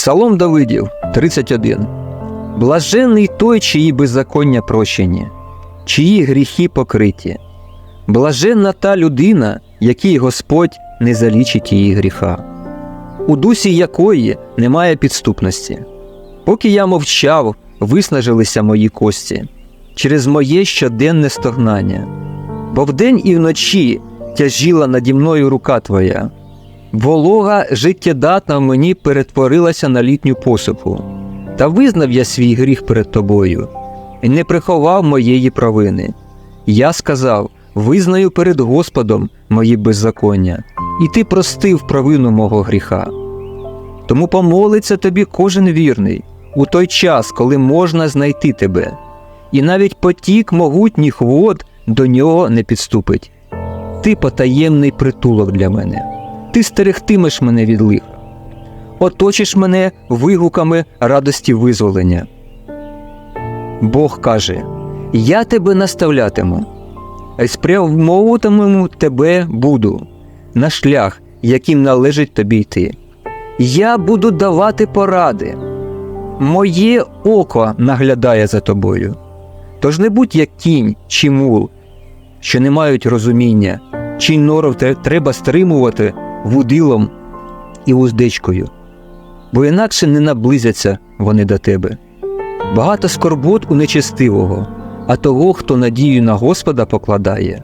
Псалом Давидів 31. Блаженний той, чиї беззаконня прощені, чиї гріхи покриті. Блаженна та людина, якій Господь не залічить її гріха, у дусі якої немає підступності. Поки я мовчав, виснажилися мої кості через моє щоденне стогнання. Бо вдень і вночі тяжіла наді мною рука твоя. Волога життєдатна мені перетворилася на літню посуху. Та визнав я свій гріх перед тобою і не приховав моєї провини. Я сказав: визнаю перед Господом мої беззаконня, і ти простив провину мого гріха. Тому помолиться тобі кожен вірний у той час, коли можна знайти тебе, і навіть потік могутніх вод до нього не підступить. Ти потаємний притулок для мене, ти стерегтимеш мене від лиха, оточиш мене вигуками радості визволення. Бог каже: Я тебе наставлятиму, спрямовуватиму тебе буду на шлях, яким належить тобі йти. Я буду давати поради. Моє око наглядає за тобою. Тож не будь як кінь чи мул, що не мають розуміння, чий норов треба стримувати вудилом і уздечкою, бо інакше не наблизяться вони до тебе. Багато скорбот у нечестивого, а того, хто надію на Господа покладає,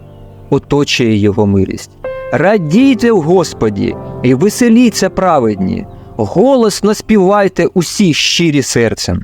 оточує його милість. Радійте в Господі і веселіться праведні, голосно співайте усі щирі серцем.